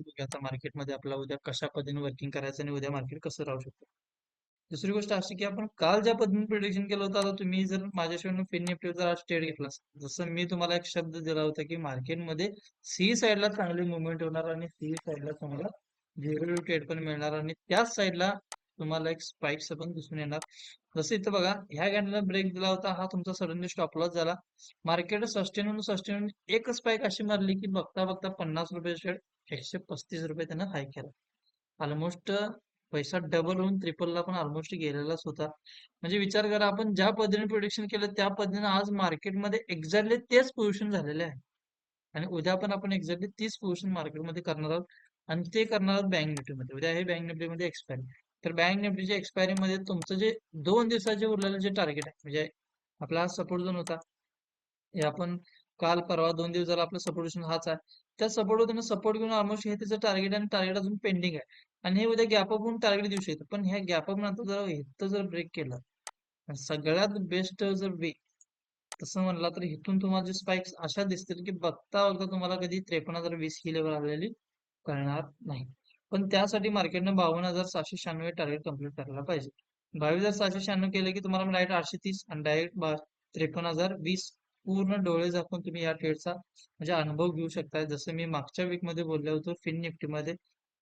आपण बघूया आता मार्केटमध्ये आपला उद्या कशा पद्धतीने वर्किंग करायचं आणि उद्या मार्केट कसं राहू शकतं. दुसरी गोष्ट अशी की आपण काल ज्या पद्धतीने प्रिडिक्शन केलं होतं आता तुम्ही जर माझ्याशिवाय फिन निफ्टीवर जर आज ट्रेड घेतला जसं मी तुम्हाला एक शब्द दिला होता की मार्केटमध्ये सी साईडला चांगली मुवमेंट होणार आणि सी साईडला तुम्हाला झिरो ट्रेड पण मिळणार आणि त्याच साईडला तुम्हाला एक स्पाइक्स पण दिसून येणार. जसं इथं बघा ह्या कॅन्डलला ब्रेक दिला होता हा तुमचा सडनली स्टॉप लॉस झाला. मार्केट सस्टेन होऊन सस्टेन होऊन एक स्पाइक अशी मारली की बघता बघता पन्नास रुपये शेअर एकशे पस्तीस रुपये त्यानं हाय केला. ऑलमोस्ट पैसा डबल होऊन ट्रिपलला पण ऑलमोस्ट गेलेलाच होता. म्हणजे विचार करा आपण ज्या पद्धतीने प्रोडिक्शन केलं त्या पद्धतीने आज मार्केटमध्ये एक्झॅक्टली तेच पोझिशन झालेले आहे. आणि उद्या पण आपण एक्झॅक्टली तीच पोझिशन मार्केटमध्ये करणार आहोत. आणि ते करणार आहोत बँक निफ्टीमध्ये उद्या हे बँक निफ्टीमध्ये एक्सपायर तर बँक निफ्टीच्या एक्सपायरीमध्ये तुमचं जे दोन दिवसाचे उरलेलं जे टार्गेट आहे म्हणजे आपला सपोर्ट झोन होता. हे आपण काल परवा दोन दिवस झाला आपला सपोर्ट झोन हाच आहे. त्या सपोर्ट होताना सपोर्ट घेऊन ऑलमोस्ट हे त्याचं टार्गेट आणि टार्गेट अजून पेंडिंग आहे. आणि हे उद्या गॅप अप होऊन टार्गेट देऊ शकतं. पण ह्या गॅप अप नंतर जर इथं जर ब्रेक केलं सगळ्यात बेस्ट जर वे तसं म्हणला तर इथून तुम्हाला जे स्पाइक्स अशा दिसतील की बघता बघता तुम्हाला कधी त्रेपन्न हजार वीस ही लेवल आलेली करणार नाही. पण त्यासाठी मार्केटनं बावन्न हजार सहाशे शहाण्णव टार्गेट कंप्लीट करायला पाहिजे. बावीस हजार सहाशे शहाण्णव केलं की तुम्हाला डायरेक्ट आठशे तीस आणि डायरेक्ट त्रेपन्न हजार वीस पूर्ण डोळे झाकून तुम्ही या ट्रेडचा म्हणजे अनुभव घेऊ शकता जसं मी मागच्या वीकमध्ये बोललो होतो फिन निफ्टीमध्ये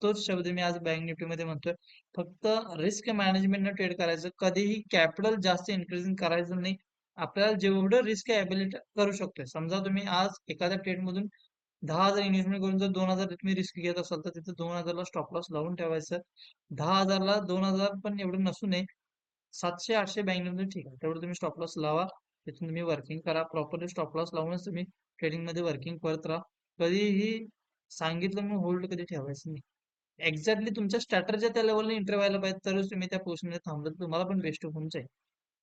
तोच शब्द मी आज बँक निफ्टीमध्ये म्हणतोय. फक्त रिस्क मॅनेजमेंटनं ट्रेड करायचं. कधीही कॅपिटल जास्त इन्क्रीजिंग करायचं नाही. आपल्याला जेवढं रिस्क ॲबिलिटी करू शकतोय. समजा तुम्ही आज एखाद्या ट्रेडमधून दहा हजार इन्व्हेस्टमेंट करून जर दोन हजार तुम्ही रिस्क घेत असाल तर तिथे दोन हजारला स्टॉप लॉस लावून ठेवायचं. दहा हजारला दोन हजार पण एवढं नसू नये सातशे आठशे बँक ठीक आहे. तेवढं तुम्ही स्टॉप लॉस लावा. तिथून तुम्ही वर्किंग करा. प्रॉपरली स्टॉप लॉस लावूनच तुम्ही ट्रेडिंगमध्ये वर्किंग करत राहा. कधीही सांगितलं म्हणून होल्ड कधी ठेवायचं नाही. एक्झॅक्टली तुमच्या स्ट्रॅटर्जी त्या लेवलला इंटर व्हायला पाहिजे तरच तुम्ही त्या पोस्टमध्ये थांबलं तुम्हाला पण बेस्ट होऊन जाईल.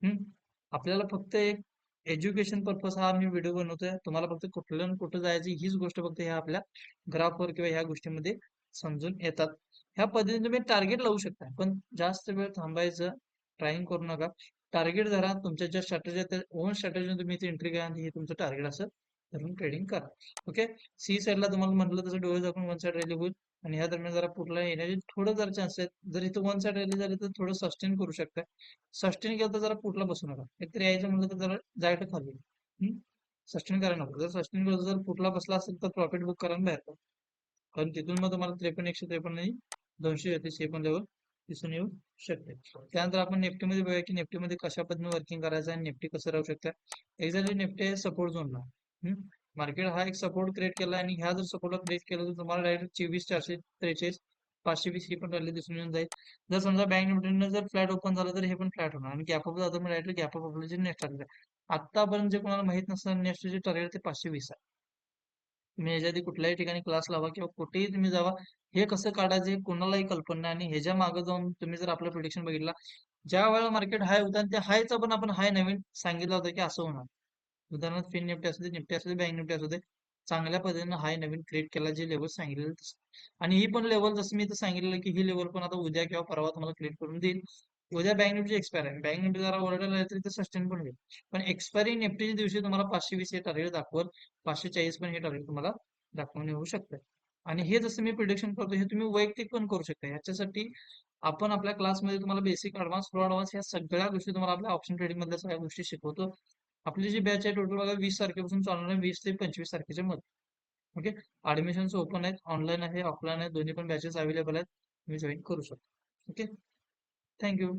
हम्म? आपल्याला फक्त एक एज्युकेशन पर्पज हा मी व्हिडिओ बनवतोय. तुम्हाला फक्त कुठलं कुठं जायचं हीच गोष्ट फक्त ह्या आपल्या ग्राफवर किंवा ह्या गोष्टीमध्ये समजून येतात. ह्या पद्धतीने तुम्ही टार्गेट लावू शकता. पण जास्त वेळ थांबायचं ट्राईंग करू नका. टार्गेट धरा तुमच्या ज्या स्ट्रॅटेजी आहेत ओन स्ट्रॅटेजी तुम्ही इथे एंट्री करा आणि हे तुमचं टार्गेट असं धरून ट्रेडिंग करा. ओके सी साईडला तुम्हाला म्हटलं तसं डोळे दाखवून वन साईड रॅली होईल. आणि ह्या दरम्यान जरा पुढला येण्याचे थोडं जर चान्स आहेत जर इथं वन साईड रॅली झाली तर थोडं सस्टेन करू शकता. सस्टेन केलं तर जरा पुढला बसू नका. एकतर यायचं म्हणलं तर जरा जायचं खाली. सस्टेन करायला नको. जर सस्टेन केलं जर पुढला बसला असेल तर प्रॉफिट बुक करा बाहेर कारण तिथून मग तुम्हाला त्रेपन्न एकशे त्रेपन्न आणि दोनशे एकतीस हे पण लेवल दिसून येऊ शकते. त्यानंतर आपण निफ्टीमध्ये बघूया की निफ्टीमध्ये कशा पद्धतीने वर्किंग करायचं आणि निफ्टी कसं राहू शकतं. एक्झॅक्टली निफ्टी आहे सपोर्ट झोनला मार्केट हा एक सपोर्ट क्रिएट केला आणि ह्या जर सपोर्टला ब्रेक केलं तर तुम्हाला डायरेक्ट चोवीस चारशे त्रेचाळीस पाचशे वीस ही पण रॅली दिसून येऊन जाईल. जर समजा बँक निफ्टीनं जर फ्लॅट ओपन झालं तर हे पण फ्लॅट होणार आणि गॅप अप जातं डायरेक्ट गॅप अप आपलं जे नेक्स्ट टार्गेट आतापर्यंत जे कोणाला माहीत नसतं नेक्स्ट जे टार्गेट ते पाचशे वीस आहे. तुम्ही ह्याच्या आधी कुठल्याही ठिकाणी क्लास लावा किंवा कुठेही तुम्ही जावा हे कसं काढायचं हे कोणालाही कल्पना नाही. आणि ह्याच्या मागे जाऊन तुम्ही जर आपलं प्रिडिक्शन बघितला ज्या वेळेला मार्केट हाय होता त्या हायचा पण आपण हाय नवीन सांगितलं होतं की असं होणार. उदाहरणार्थ फिन निफ्टी असू दे निफ्टी असू दे बँक निफ्टी असू दे चांगल्या पद्धतीने हाय नवीन क्रिएट केला जे लेवल सांगितलेलं आणि ही पण लेवल जसं मी इथं सांगितलेलं की ही लेवल पण आता उद्या किंवा परवा तुम्हाला क्रिएट करून देईल. उद्या बँक निफ्टी एक्सपायर आहे. बँक निफ्टी जरा ओरडायला आहे तरी सस्टेन पण होईल. पण एक्सपायरी निफ्टीच्या दिवशी तुम्हाला पाचशे वीस हे टार्गेट दाखवल पाचशे चाळीस पण हे टार्गेट तुम्हाला दाखवून येऊ शकतं. आणि हे जसं मी प्रिडिक्शन करतो हे तुम्ही वैयक्तिक पण करू शकता. ह्याच्यासाठी आपण आपल्या क्लासमध्ये तुम्हाला बेसिक ऍडव्हान्स प्रो ऍडव्हान्स या सगळ्या गोष्टी तुम्हाला आपल्या ऑप्शन ट्रेडिंग मधल्या सगळ्या गोष्टी शिकवतो. आपली जी बॅच आहे टोटल बघा वीस तारखेपासून चालणार आहे वीस ते पंचवीस तारखेच्या मध्ये. ओके ऍडमिशन ओपन आहेत ऑनलाईन आहे ऑफलाईन आहे दोन्ही पण बॅचेस अवेलेबल आहेत. तुम्ही जॉईन करू शकता. Okay thank you